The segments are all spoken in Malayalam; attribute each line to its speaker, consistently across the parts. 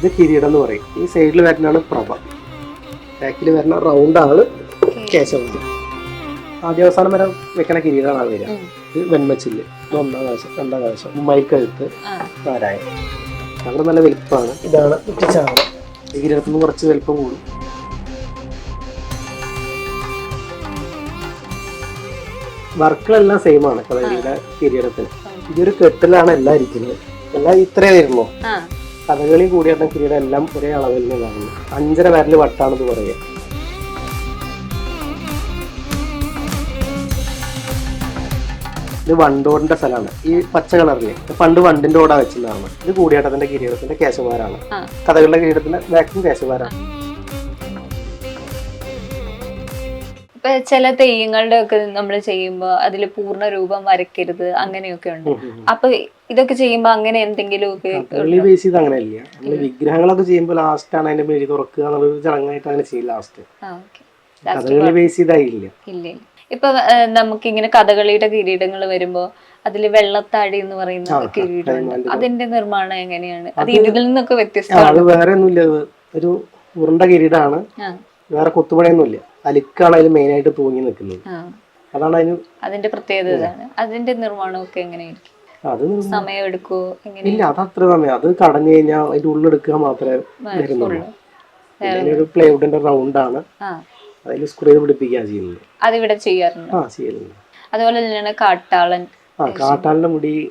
Speaker 1: ഇത് കിരീടം എന്ന് പറയും. ഈ സൈഡിൽ വരുന്നതാണ് പ്രഭ. ബാക്കിൽ വരുന്ന റൗണ്ടാണ് കേശവ ആദ്യ അവസാനം വരെ വെക്കണ കിരീടമാണ് വരിക. ഇത് വെൺമച്ചിൽ ഇത് ഒന്നാം കാശം രണ്ടാം കാശം മൈക്കഴുത്ത്
Speaker 2: താരായ
Speaker 1: നാരായണ അങ്ങനെ നല്ല വലിപ്പമാണ്. ഇതാണ് കുറ്റിച്ചാവ ഈ കിരീടത്തിന് കുറച്ച് വലിപ്പം കൂടും. വർക്കുകളെല്ലാം സെയിം ആണ്. കഥകളിയുടെ കിരീടത്തിന്. ഇതൊരു കെട്ടിലാണ് എല്ലാം ഇരിക്കുന്നത്. എല്ലാം ഇത്രേ വരുള്ളൂ. കഥകളി കൂടിയാട്ടം കിരീടം എല്ലാം ഒരേ അളവിൽ നിന്നാണ് അഞ്ചര വിരൽ വട്ടാണെന്ന് പറയുക ഇത് വണ്ടോടിന്റെ സ്ഥലമാണ്. ഈ പച്ച കളറിലെ. പണ്ട് വണ്ടിന്റെ ഓടാ വെച്ചിട്ടുള്ളതാണ് ഇത് കൂടിയാട്ടത്തിന്റെ കിരീടത്തിന്റെ
Speaker 2: കേശവാരാണ്.
Speaker 1: കഥകളുടെ കിരീടത്തിന്റെ ബാക്കും കേശവാരാണ്.
Speaker 2: ഇപ്പൊ ചില തെയ്യങ്ങളുടെ ഒക്കെ നമ്മൾ ചെയ്യുമ്പോൾ അതിൽ പൂർണ രൂപം വരയ്ക്കരുത് അങ്ങനെയൊക്കെ ഉണ്ട്. അപ്പൊ ഇതൊക്കെ ചെയ്യുമ്പോ അങ്ങനെ എന്തെങ്കിലും ഒക്കെ
Speaker 1: കഥകളി ബേസ് ചെയ്ത് അങ്ങനെ ഇല്ല. നമ്മൾ വിഗ്രഹങ്ങളൊക്കെ ചെയ്യുമ്പോൾ ലാസ്റ്റ് ആണ് അതിന്റെ മെഴി തുറക്കുക എന്നുള്ളൊരു ചടങ്ങായിട്ട് അങ്ങനെ ചെയ്യും ലാസ്റ്റ് കഥകളി ബേസ് ചെയ്തായില്ല.
Speaker 2: ഇല്ല ഇപ്പൊ നമുക്ക് ഇങ്ങനെ കഥകളിയുടെ കിരീടങ്ങൾ വരുമ്പോ അതിൽ വെള്ളത്താടി എന്ന് പറയുന്ന കിരീടമുണ്ട് അതിന്റെ നിർമ്മാണം എങ്ങനെയാണ്? അത് ഇതിൽ നിന്നൊക്കെ വ്യത്യസ്തമാണ്?
Speaker 1: വേറെ ഒന്നുമില്ല. ഒരു ഉരുണ്ട
Speaker 2: കിരീടാണ്.
Speaker 1: വേറെ കൊത്തുപണിയൊന്നുമില്ല. അലിക്കാണ് അതിൽ മെയിൻ ആയിട്ട് തൂങ്ങി നിൽക്കുന്നത്. അതാണ് അതിന്
Speaker 2: അതിന്റെ പ്രത്യേകത അതിന്റെ നിർമ്മാണം ഒക്കെ എങ്ങനെയായിരിക്കും?
Speaker 1: അത് നിർമ്മ-
Speaker 2: സമയം എടുക്കുവോ എങ്ങനെ
Speaker 1: ഇല്ല അത് അത്ര സമയം. അത് കടഞ്ഞു കഴിഞ്ഞാൽ അതിന്റെ ഉള്ളെടുക്കുക മാത്രമേ വരുന്നുള്ളൂ. പ്ലേവുഡിന്റെ അതിനൊരു പ്ലൈവുഡിന്റെ റൗണ്ട് ആണ്. അതിൽ സ്ക്രൂ പിടിപ്പിക്കുക ചെയ്യുന്നത്.
Speaker 2: അതിവിടെ ചെയ്യാറുണ്ട്.
Speaker 1: ആ ചെയ്യുന്നുണ്ട്.
Speaker 2: അതുപോലെ തന്നെയാണ് കാട്ടാളൻ.
Speaker 1: ആ കാട്ടാളിന്റെ മുടി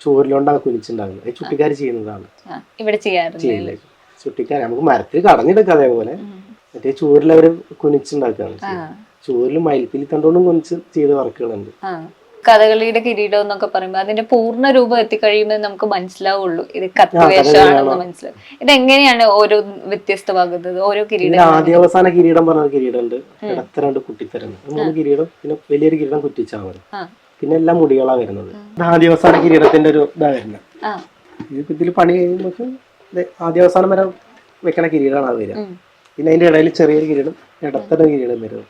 Speaker 1: ചോരിലോണ്ടാണ് കുനിച്ചിണ്ടാകുന്നത് അത് ചുട്ടിക്കാർ ചെയ്യുന്നതാണ്.
Speaker 2: ഇവിടെ ചെയ്യാറുണ്ട്.
Speaker 1: ചുട്ടിക്കാർ നമുക്ക് മരത്തിൽ കടഞ്ഞെടുക്കാം അതേപോലെ. മറ്റേ ചൂരിൽ അവർ കുനിച്ചുണ്ടാക്കുകയാണ് ചൂരിൽ മയിൽപ്പിലി തണ്ടുകൊണ്ടും കുനിച്ച് ചെയ്ത വർക്കുകളുണ്ട്
Speaker 2: കഥകളിയുടെ കിരീടം എന്നൊക്കെ പറയുമ്പോൾ അതിന്റെ പൂർണ രൂപം എത്തിക്കഴിയുമ്പോൾ നമുക്ക് മനസ്സിലാവുള്ളൂ. ഇത് കത്തിവേഷമാണെന്ന് മനസ്സിലാവും. ഇതെങ്ങനെയാണ് ഓരോ വ്യത്യസ്തമാകുന്നത്? ഓരോ കിരീടം
Speaker 1: ആദ്യ അവസാന കിരീടം പറഞ്ഞ കിരീടം ഉണ്ട് ഇടത്തരണ്ട് കുട്ടിത്തരം മൂന്ന് കിരീടം പിന്നെ വലിയൊരു കിരീടം കുറ്റിച്ചാവൻ
Speaker 2: ആ.
Speaker 1: പിന്നെ എല്ലാം മുടികളാ വരുന്നത്. ഇത് ആദ്യ അവസാന കിരീടത്തിന്റെ ഒരു ഇതാ വരുന്നത് ഇത് ഇതിൽ പണി കഴിയുമ്പോൾ ആദ്യ അവസാനം വരെ വെക്കണ കിരീടമാണ് അത് വരിക. പിന്നെ അതിന്റെ ഇടയിൽ ചെറിയൊരു കിരീടം ഇടത്തരം കിരീടം വരുന്നത്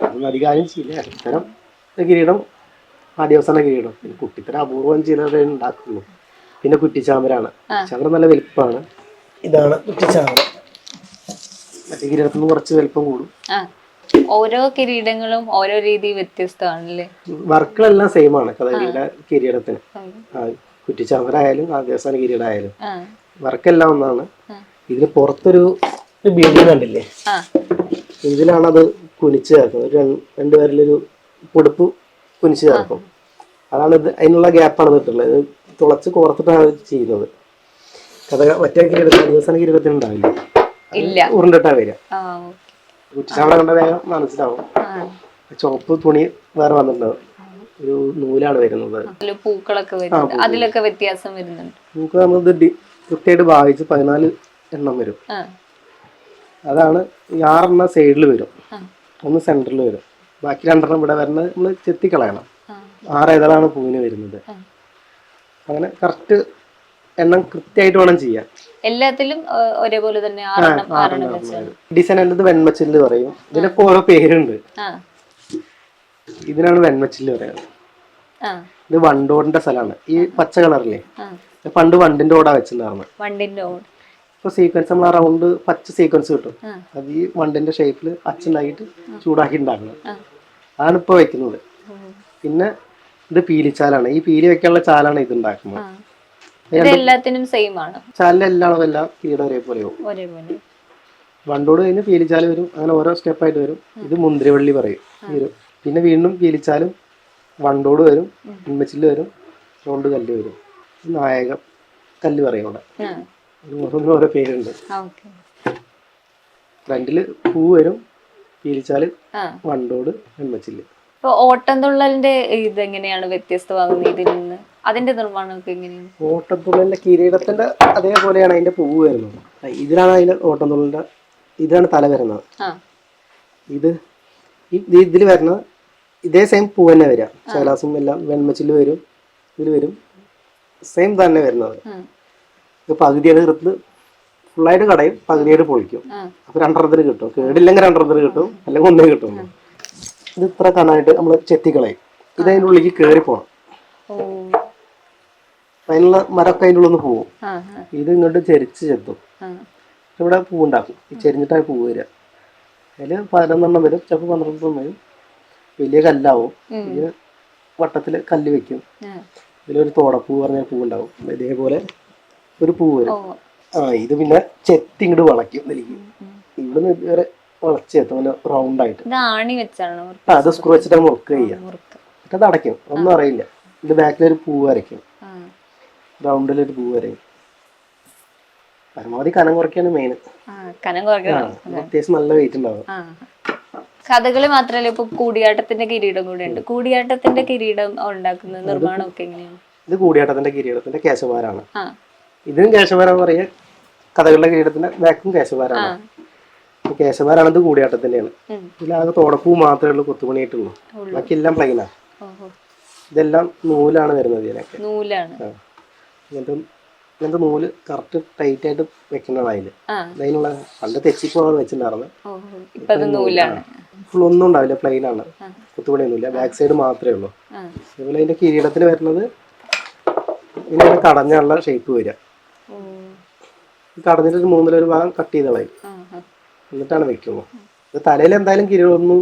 Speaker 1: അതൊന്നും അധികാരം ചെയ്യില്ല. ഇടത്തരം ഒരു ആദ്യ അവസാന കിരീടം പിന്നെ കുട്ടിത്തരം അപൂർവം ചിലരെ ഉണ്ടാക്കുള്ളൂ. പിന്നെ കുറ്റിച്ചാമരാണ് ചാമര നല്ല വലിപ്പമാണ്. ഇതാണ് കുറ്റിച്ചാമര മറ്റേ കിരീടത്തിന് കുറച്ച് വലിപ്പം കൂടും.
Speaker 2: ആ. ഓരോ കിരീടങ്ങളും ഓരോ രീതി വ്യത്യസ്തമാണല്ലേ?
Speaker 1: വർക്കുകളെല്ലാം സെയിം ആണ്. കഥകളിയുടെ കിരീടത്തിന്.
Speaker 2: കുറ്റിച്ചാമ്പരായാലും
Speaker 1: ആ, കുറ്റിച്ചാമര ആയാലും ആദ്യ അവസാന കിരീടം ആയാലും വർക്കെല്ലാം ഒന്നാണ്.
Speaker 2: ആ.
Speaker 1: ഇതിന് പുറത്തൊരു ഒരു കണ്ടില്ലേ?
Speaker 2: ഇതിലാണത്
Speaker 1: ഇതിലാണ് അത് കുനിച്ച് ചേർക്കുന്നത് രണ്ടുപേരിലൊരു രണ്ട് രണ്ട് പേരിലൊരു പൊടുപ്പ് കുനിച്ച് ചേർക്കും അതാണ് ഇത് അതിനുള്ള ഗ്യാപ്പാണ് ഇതിട്ടുള്ളത് ഇത് തുളച്ച് കോർത്തിട്ടാണ് ചെയ്യുന്നത്. കഥ ഒറ്റ കിരീടത്തിന് ദിവസം കിരീടത്തിന് ഉണ്ടാവില്ല.
Speaker 2: ഇല്ല.
Speaker 1: ഉരുണ്ടിട്ടാ വരിക.
Speaker 2: ആ
Speaker 1: കുറ്റിച്ചാമട കണ്ട വേഗം മനസ്സിലാവും ചുവപ്പ് തുണി വേറെ വന്നിട്ടുണ്ടാവും. ഒരു നൂലാണ് വരുന്നത്.
Speaker 2: പൂക്കളൊക്കെ അതിലൊക്കെ വ്യത്യാസം വരുന്നുണ്ട്.
Speaker 1: നമുക്ക് നമ്മൾ കൃത്യമായിട്ട് ഭാവിച്ച് പതിനാല് എണ്ണം വരും. അതാണ് ഈ ആറെണ്ണം സൈഡിൽ വരും. ഒന്ന് സെന്ററിൽ വരും. ബാക്കി രണ്ടെണ്ണം ഇവിടെ വരുന്നത് നമ്മൾ ചെത്തിക്കളയണം. ആറ് ഇതളാണ് പൂവിന് വരുന്നത്. അങ്ങനെ കറക്റ്റ് എണ്ണം കൃത്യമായിട്ട് വേണം ചെയ്യാൻ.
Speaker 2: എല്ലാത്തിലും ഒരേപോലെ തന്നെ
Speaker 1: ഡിസൈൻ അല്ലത് വെൺമച്ചിൽ പറയും. ഇതിനൊക്കെ ഓരോ പേരുണ്ട്. ഇതിനാണ് വെൺമച്ചിൽ പറയുന്നത്. ഇത് വണ്ടോടിന്റെ സ്ഥലമാണ്. ഈ പച്ച കളറില്ലേ? പണ്ട് വണ്ടിന്റെ ഓടാ വെച്ചിട്ടുണ്ടായിരുന്നു
Speaker 2: വണ്ടിന്റെ ഓട്.
Speaker 1: ഇപ്പൊ സീക്വൻസ് നമ്മൾ ആ റൗണ്ട് പച്ച സീക്വൻസ് കിട്ടും. അത് ഈ വണ്ടിന്റെ ഷേപ്പിൽ അച്ചുണ്ടാക്കിയിട്ട് ചൂടാക്കി
Speaker 2: ഉണ്ടാക്കണം.
Speaker 1: അതാണ് ഇപ്പൊ വെക്കുന്നത്. പിന്നെ ഇത് പീലിച്ചാലാണ്. ഈ പീലി വെക്കാനുള്ള ചാലാണ് ഇത് ഉണ്ടാക്കുന്നത്.
Speaker 2: എല്ലാത്തിനും സെയിം ആണ്.
Speaker 1: ചാലിന്റെ എല്ലാ അളവെല്ലാം കീട ഒരേപോലെ ആവും.
Speaker 2: ഒരേപോലെ.
Speaker 1: വണ്ടോട് കഴിഞ്ഞ് വരും. അങ്ങനെ ഓരോ സ്റ്റെപ്പായിട്ട് വരും. ഇത് മുന്തിരിവള്ളി പറയും. വരും പിന്നെ വീണ്ടും പീലിച്ചാലും വണ്ടോട് വരും ഉമ്മച്ചിൽ വരും റോണ്ട് കല്ല് വരും. നായക കല്ല് പറയും അവിടെ. ഓരോ പേരുണ്ട്. ഫ്രണ്ടിൽ പൂ വരും
Speaker 2: പീലിച്ചാൽ
Speaker 1: വണ്ടോട് ഉമ്മച്ചിൽ
Speaker 2: ഇപ്പൊ ഓട്ടംതുള്ളലിന്റെ ഇതെങ്ങനെയാണ് വ്യത്യസ്തമാകുന്നത് ഇതിൽ നിന്ന്? അതിന്റെ നിർമ്മാണമൊക്കെ എങ്ങനെയാണ്?
Speaker 1: ഓട്ടത്തുള്ളലിന്റെ കിരീടത്തിന്റെ അതേപോലെയാണ് അതിന്റെ പൂവ് വരുന്നത്. ഇതിലാണ് അതിന്റെ ഓട്ടംതുള്ളലിന്റെ ഇതിലാണ് തല വരുന്നത്. ഇത് ഇതിൽ വരുന്നത് ഇതേ സെയിം പൂ തന്നെ വരിക. ശൈലാസും എല്ലാം വെൺമച്ചിൽ വരും ഇതിൽ വരും. സെയിം തന്നെ വരുന്നത്. പകുതിയുടെ കൃത്ത് ഫുള്ളായിട്ട് കടയും പകുതിയായിട്ട് പൊളിക്കും. അപ്പൊ രണ്ടെണ്ണത്തിന് കിട്ടും. കേടില്ലെങ്കിൽ രണ്ടെണ്ണത്തിന് കിട്ടും. അല്ലെങ്കിൽ ഒന്നേ കിട്ടും. ഇത് ഇത്ര കണ്ണായിട്ട് നമ്മൾ ചെത്തിക്കളയും. ഇത് അതിന്റെ ഉള്ളിലേക്ക് കയറി പോകണം അതിനുള്ള മരമൊക്കെ അതിന്റെ ഉള്ളിൽ ഒന്ന് പോവും. ഇത് ഇങ്ങോട്ട് ചെരിച്ച് ചെത്തും. ഇവിടെ പൂവുണ്ടാക്കും. ഈ ചെരിഞ്ഞിട്ടാണ് പൂവ് വരിക. അതിൽ പതിനൊന്നെണ്ണം വരും. ചിലപ്പോൾ പന്ത്രണ്ടെണ്ണം വരും. വലിയ കല്ലാവും. ഇതിന് വട്ടത്തിൽ കല്ല് വെക്കും. ഇതിലൊരു തോടപ്പൂ പറഞ്ഞ പൂവുണ്ടാവും. ഇതേപോലെ ഒരു പൂ വരും. ആ ഇത് പിന്നെ ചെത്തി ഇങ്ങോട്ട് വളയ്ക്കും ഇതിലേക്ക് ഇവിടുന്ന് ഇതുവരെ വളച്ച് റൗണ്ട് ആയിട്ട്. റൗണ്ടായിട്ട്
Speaker 2: ഇത് ആണി വെച്ചാണ്
Speaker 1: ആ അത് സ്ക്രൂ വെച്ചിട്ട് ചെയ്യുക
Speaker 2: മുറുക്ക്
Speaker 1: എന്നിട്ട് അത് അടയ്ക്കും ഒന്നും അറിയില്ല. ഇത് ബാക്കിലൊരു പൂ വരയ്ക്കും റൗണ്ടിലൊരു പൂ വരയും പരമാവധി കനം കുറയ്ക്കാണ് മെയിൻ
Speaker 2: ആ കനം കുറയ്ക്കണം.
Speaker 1: അത്യാവശ്യം നല്ല വെയിറ്റ് ഉണ്ടാവും.
Speaker 2: കഥകളി മാത്രല്ല ഇപ്പൊ കൂടിയാട്ടത്തിന്റെ കിരീടം കൂടെ ഉണ്ട്. കൂടിയാട്ടത്തിന്റെ കിരീടം ഉണ്ടാക്കുന്ന നിർമ്മാണം ഒക്കെ എങ്ങനെയാണ്?
Speaker 1: ഇത് കൂടിയാട്ടത്തിന്റെ കിരീടത്തിന്റെ കേശവാരാണ്. ഇതിനും കേശവാരാന്ന് പറയുക കഥകളുടെ കിരീടത്തിന്റെ ബാക്കും കേശവാരാണ് കേശവാരാണത് കേശവാരാണ് ഇത് കൂടിയാട്ടത്തിന്റെയാണ്
Speaker 2: ഉം.
Speaker 1: ഇതിലാകെ തുടക്കവും മാത്രമേ ഉള്ളൂ കൊത്തുപണിയായിട്ടുള്ളൂ. ബാക്കി എല്ലാം പ്ലെയിനാ ഇതെല്ലാം നൂലാണ് വരുന്നത് ഇതിനൊക്കെ. ആ. ഇങ്ങനത്തെ നൂൽ കറക്റ്റ് ടൈറ്റ് ആയിട്ട് വെക്കുന്നതാണ്
Speaker 2: അതിൽ
Speaker 1: അതിനുള്ള പണ്ട് തെച്ചിപ്പോഴാണ് വെച്ചിട്ടുണ്ടായിരുന്നത് ഫുൾ ഒന്നും ഉണ്ടാവില്ല പ്ലെയിൻ ആണ്. കുത്തുപണിയൊന്നുമില്ല. ബാക്ക് സൈഡ് മാത്രമേ ഉള്ളൂ. അതുപോലെ അതിന്റെ കിരീടത്തിന് വരുന്നത് ഇങ്ങനെ കടഞ്ഞുള്ള ഷേപ്പ് വരിക. കടഞ്ഞിട്ട് ഒരു മൂന്നിലൊരു ഭാഗം കട്ട് ചെയ്ത് കളയും. എന്നിട്ടാണ് വെക്കുള്ളൂ ഇത് തലയിൽ എന്തായാലും കിരീടമൊന്നും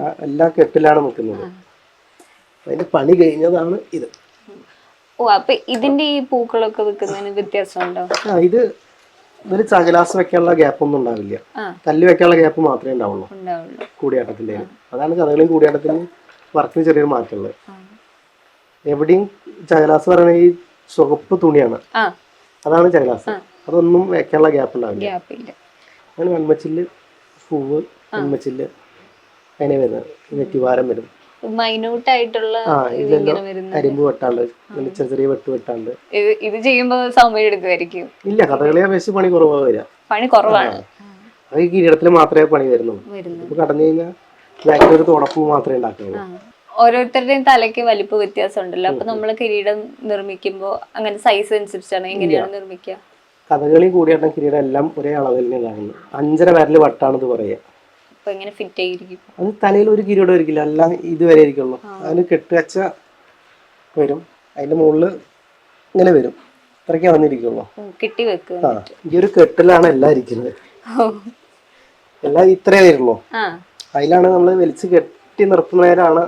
Speaker 1: ആ, എല്ലാം കെട്ടിലാണ് നിൽക്കുന്നത്. അതിന്റെ പണി കഴിഞ്ഞതാണ് ഇത്.
Speaker 2: ഓ അപ്പൊ ഇതിന്റെ ഈ പൂക്കളൊക്കെ വെക്കുന്നതിന് വ്യത്യാസമുണ്ടോ?
Speaker 1: ആ ഇത് ഒരു ചകലാസ് വെക്കാനുള്ള ഗ്യാപ്പ് ഒന്നും ഉണ്ടാവില്ല തല്ല് വെക്കാനുള്ള ഗ്യാപ്പ് മാത്രമേ ഉണ്ടാവുള്ളൂ. കൂടിയാട്ടത്തിന്റെ അതാണ് കഥകളിയും കൂടിയാട്ടത്തിന് വർക്കിന് ചെറിയൊരു മാറ്റമുള്ളത്. എവിടെയും ചകലാസ് പറയുന്ന ഈ ചുവപ്പ് തുണിയാണ്. അതാണ് ചകലാസ് അതൊന്നും വെക്കാനുള്ള ഗ്യാപ്പ് ഉണ്ടാവില്ല. അങ്ങനെ വെൺമച്ചിൽ പൂവ് വെൺമച്ചിൽ അങ്ങനെ വരുന്നത്. നെറ്റിവാരം വരും.
Speaker 2: മൈന്യൂട്ട് ആയിട്ടുള്ള
Speaker 1: അരിമ്പ് വെട്ടാണ്ട് ചെറിയ ചെറിയ വെട്ട് വെട്ടാണ്ട്.
Speaker 2: ഇത് ചെയ്യുമ്പോൾ ചെയ്യുമ്പോ സമയം എടുക്കുമായിരിക്കും
Speaker 1: ഇല്ല കഥകളി അപേക്ഷിച്ച് പണി കുറവാണ് വരിക.
Speaker 2: പണി കുറവാണ്.
Speaker 1: അത് കിരീടത്തിൽ മാത്രമേ പണി വരുന്നുള്ളൂ. കടന്നു കഴിഞ്ഞാൽ ബാക്കിൽ ഒരു തുടപ്പ് മാത്രമേ ഉണ്ടാക്കുള്ളൂ.
Speaker 2: ഓരോരുത്തരുടെയും തലയ്ക്ക് വലിപ്പ വ്യത്യാസം ഉണ്ടല്ലോ അപ്പൊ നമ്മൾ കിരീടം നിർമ്മിക്കുമ്പോ അങ്ങനെ സൈസ് അനുസരിച്ചാണ് എങ്ങനെയാണ് നിർമ്മിക്കുക?
Speaker 1: കഥകളി കൂടിയാണ് കിരീടം എല്ലാം ഒരേ അളവിൽ തന്നെ കാണുന്നത് അഞ്ചര വട്ടാണ് വട്ടാണെന്ന് പറയുക
Speaker 2: അപ്പൊ എങ്ങനെ ഫിറ്റ് ആയിരിക്കും?
Speaker 1: അത് തലയിൽ ഒരു കിരീടം ഇരിക്കില്ല എല്ലാം ഇതുവരെ ഇരിക്കുള്ളൂ അതിന് കെട്ടുവച്ച വരും. അതിന്റെ മുകളിൽ ഇങ്ങനെ വരും. ഇത്രയ്ക്ക് വന്നിരിക്കുള്ളൂ.
Speaker 2: കെട്ടി വെക്കുക
Speaker 1: ആ. ഈ ഒരു കെട്ടിലാണ് എല്ലാം ഇരിക്കുന്നത്. എല്ലാം ഇത്രേ വരുള്ളൂ. അതിലാണ് നമ്മൾ വലിച്ച് കെട്ടി നിർത്തുന്നതിനാണ്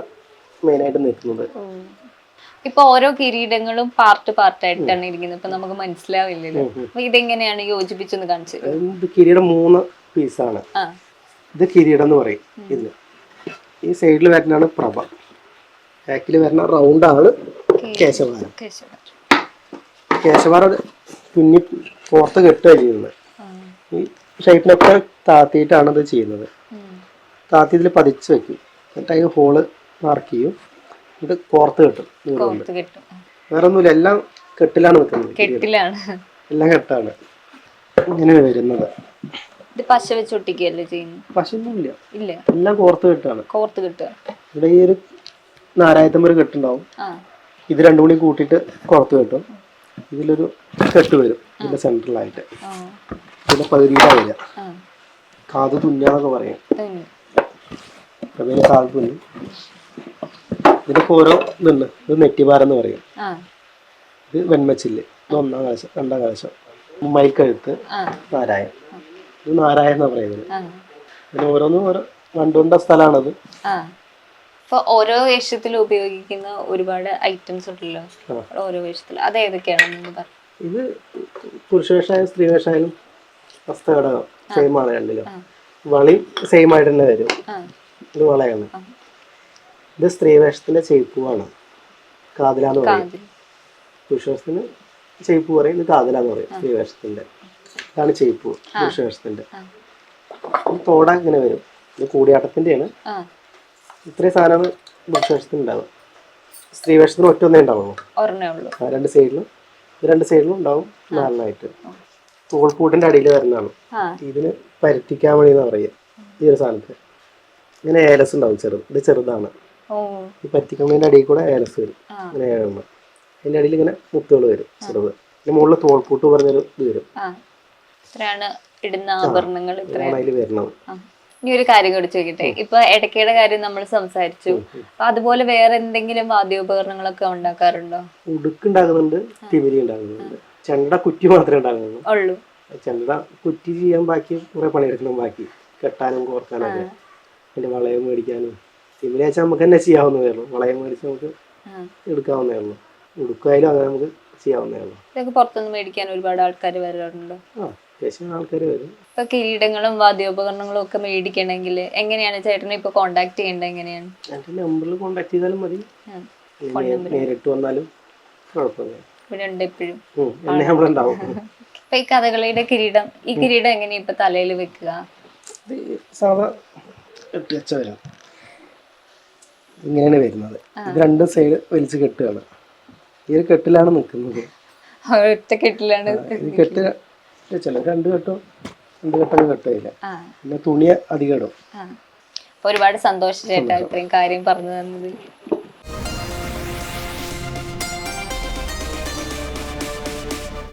Speaker 1: മെയിനായിട്ട് നിൽക്കുന്നത്.
Speaker 2: ഇപ്പൊ ഓരോ കിരീടങ്ങളും പാർട്ട് പാർട്ടായിട്ടാണ് ഇരിക്കുന്നത്. ഇപ്പൊ നമുക്ക് മനസ്സിലാവില്ലല്ലോ. അപ്പൊ ഇതെങ്ങനെയാണ് യോജിപ്പിച്ചെന്ന് കാണിച്ചത്
Speaker 1: ഇത് കിരീടം മൂന്ന് പീസാണ് ഇത് കിരീടം എന്ന് പറയും ഇത് ഈ സൈഡിൽ വരുന്നതാണ് പ്രഭ. ബാക്കിൽ വരുന്ന റൗണ്ടാണ് കേശവാരം
Speaker 2: കേശവൻ.
Speaker 1: കേശവാരം കുഞ്ഞി പുറത്ത് കെട്ടുക ചെയ്യുന്നത്. ഈ ഷൈപ്പിനൊക്കെ താത്തിയിട്ടാണ് ഇത് ചെയ്യുന്നത്. താത്തി ഇതിൽ പതിച്ച് വെക്കും. എന്നിട്ട് അതിന് ഹോൾ മാർക്ക് ചെയ്യും. ഇത് കോർത്ത് കെട്ടും
Speaker 2: നൂൽ കിട്ടും.
Speaker 1: വേറെ ഒന്നുമില്ല എല്ലാം കെട്ടിലാണ് നിൽക്കുന്നത്.
Speaker 2: കെട്ടിലാണ്.
Speaker 1: എല്ലാം കെട്ടാണ്. ഇങ്ങനെ വരുന്നത്.
Speaker 2: ഇത് പശ വെച്ച് ഒട്ടിക്കുകയല്ലേ ചെയ്യുന്നത്?
Speaker 1: പക്ഷെ ഒന്നുമില്ല
Speaker 2: ഇല്ല.
Speaker 1: എല്ലാം കോർത്ത് കെട്ടാണ്.
Speaker 2: കോർത്ത് കെട്ടുക.
Speaker 1: ഇവിടെ ഈ ഒരു നാരായത്തമ്പര് കെട്ടുണ്ടാവും. ഇത് രണ്ടും കൂടി കൂട്ടിയിട്ട് കോർത്ത് കെട്ടും. ഇതിലൊരു കെട്ട് വരും ഇതിന്റെ സെൻട്രലായിട്ട് പിന്നെ പകുതിയിലാണ് വരിക. കാത് തുന്നാന്നൊക്കെ പറയും. കാത് തുന്നി. ഇതിനൊക്കെ ഓരോ ഇതുണ്ട്. ഇത് നെറ്റിവാരം എന്ന് പറയും. ഇത് വെൺമച്ചില്ല് ഇത് ഒന്നാം കലശം രണ്ടാം കലശം മൈക്കഴുത്ത് നാരായൺ. ഇത് നാരായൺ എന്നാ പറയുന്നത്. ഇതിന് ഓരോന്നും ഓരോ കണ്ടുകൊണ്ട സ്ഥലമാണത്.
Speaker 2: ഇപ്പൊ ഓരോ വേഷത്തിലും ഉപയോഗിക്കുന്ന ഒരുപാട് ഐറ്റംസ് ഉണ്ടല്ലോ. ഓരോ വേഷത്തിൽ. അത് ഏതൊക്കെയാണെന്ന്
Speaker 1: ഇത് പുരുഷവേഷമായാലും സ്ത്രീവേഷമായാലും വസ്ത്രഘടകം സെയിം ആണ് രണ്ടിലും വളി സെയിം ആയിട്ട് തന്നെ വരും. ഇത് വളയാണ്. ഇത് സ്ത്രീവേഷത്തിന്റെ ചെയ്പ്പൂവാണ് കാതിലാന്ന് പറയും.
Speaker 2: കാതിൽ.
Speaker 1: പുരുഷവേഷത്തിന് ചെയ്പ്പൂ പറയും. ഇത് കാതിലാന്ന് പറയും. സ്ത്രീവേഷത്തിന്റെ ഇതാണ് ചെയ്പ്പൂ പുരുഷവേഷത്തിന്റെ തോട ഇങ്ങനെ വരും. ഇത് കൂടിയാട്ടത്തിന്റെയാണ്. ഇത്രയും സാധനമാണ് പുരുഷവേഷത്തിന് ഉണ്ടാവുക. സ്ത്രീവേഷത്തിന് ഒറ്റ ഒന്നേ ഉണ്ടാവുള്ളൂ. രണ്ട് സൈഡിലും രണ്ട് സൈഡിലും ഉണ്ടാവും. നാലിനായിട്ട്. തോൾപൂട്ടിന്റെ അടിയിൽ വരുന്നതാണ്. ഇതിന് പരുത്തിക്കാൻ വേണ്ടി എന്ന് പറയുക. ഈ ഒരു സാധനത്ത്. ഇങ്ങനെ ഏലസ് ഉണ്ടാവും ചെറുത്. ഇത് ചെറുതാണ്. ഈ പരുത്തിക്കമ്പതിന്റെ അടിയിൽ കൂടെ ഏലസ് വരും.
Speaker 2: അങ്ങനെ
Speaker 1: ഇങ്ങനെ അതിന്റെ അതിന്റെ അടിയിൽ ഇങ്ങനെ മുത്തുകൾ വരും ചെറുത്. പിന്നെ മുകളിൽ തോൾപ്പൂട്ട് പറഞ്ഞൊരു ഇത് വരും.
Speaker 2: ഇത്രയാണ് ഇടുന്ന ആഭരണങ്ങൾ ഇത്ര
Speaker 1: അതാണ് അതിൽ വരുന്നത്
Speaker 2: ഇനി ഒരു കാര്യം കൂടി ചോദിക്കട്ടെ. ഇപ്പൊ ഇടയ്ക്കയുടെ കാര്യം നമ്മൾ സംസാരിച്ചു. അതുപോലെ വേറെ എന്തെങ്കിലും വാദ്യോപകരണങ്ങളൊക്കെ ഉണ്ടാക്കാറുണ്ടോ?
Speaker 1: ഉടുക്കുണ്ടാകുന്നുണ്ട് തിമിരി ഉണ്ടാകുന്നുണ്ട്. ചെണ്ട കുറ്റി മാത്രമേ ഉണ്ടാകുന്നുള്ളൂ.
Speaker 2: ഉള്ളൂ.
Speaker 1: ചെണ്ട കുറ്റി ചെയ്യാൻ ബാക്കി കുറെ പണിയെടുക്കണം ബാക്കി. കെട്ടാനും കോർക്കാനും പിന്നെ വളയം മേടിക്കാനും. വെച്ചാൽ നമുക്ക് തന്നെ ചെയ്യാവുന്നതേ ഉള്ളൂ. വളയം മേടിച്ച് നമുക്ക്. എടുക്കാവുന്നതേ ഉള്ളൂ. ഉടുക്കായാലും അങ്ങനെ നമുക്ക് ചെയ്യാവുന്നതേ ഉള്ളൂ.
Speaker 2: ഇതൊക്കെ പുറത്തുനിന്ന് മേടിക്കാൻ ഒരുപാട് ആൾക്കാർ വരാറുണ്ടോ?
Speaker 1: ആ അത്യാവശ്യം ആൾക്കാർ വരും.
Speaker 2: ഇപ്പൊ കിരീടങ്ങളും വാദ്യോപകരണങ്ങളും ഒക്കെ മേടിക്കണമെങ്കിൽ എങ്ങനെയാണ് ചേട്ടനെ ഇപ്പൊ കോണ്ടാക്ട് ചെയ്യേണ്ടത് എങ്ങനെയാണ്?
Speaker 1: എന്റെ നമ്പറിൽ കോൺടാക്ട് ചെയ്താലും മതി.
Speaker 2: ആ.
Speaker 1: ഇനി നേരിട്ട് വന്നാലും കുഴപ്പമില്ല.
Speaker 2: ഇവിടെ ഉണ്ട് എപ്പോഴും
Speaker 1: ഉം, എന്നെ നമ്മുടെ
Speaker 2: ഇപ്പൊ ഈ കഥകളിയുടെ കിരീടം ഈ കിരീടം എങ്ങനെയാ ഇപ്പൊ തലയിൽ വെക്കുക?
Speaker 1: ഇത് സാധാ വരാം ഇങ്ങനെയാണ് വരുന്നത്. ഇത് രണ്ട് സൈഡ് വലിച്ച് കെട്ടുകയാണ്. ഈ ഒരു കെട്ടിലാണ് നിൽക്കുന്നത്.
Speaker 2: ഒറ്റ കെട്ടിലാണ്
Speaker 1: കെട്ട് ചില രണ്ട് കെട്ടും രണ്ട് കെട്ടൊന്നും കെട്ടില്ല പിന്നെ തുണി അധികം ഇടും.
Speaker 2: ഒരുപാട് സന്തോഷം ചേട്ടാ ഇത്രയും കാര്യം പറഞ്ഞു തന്നത്.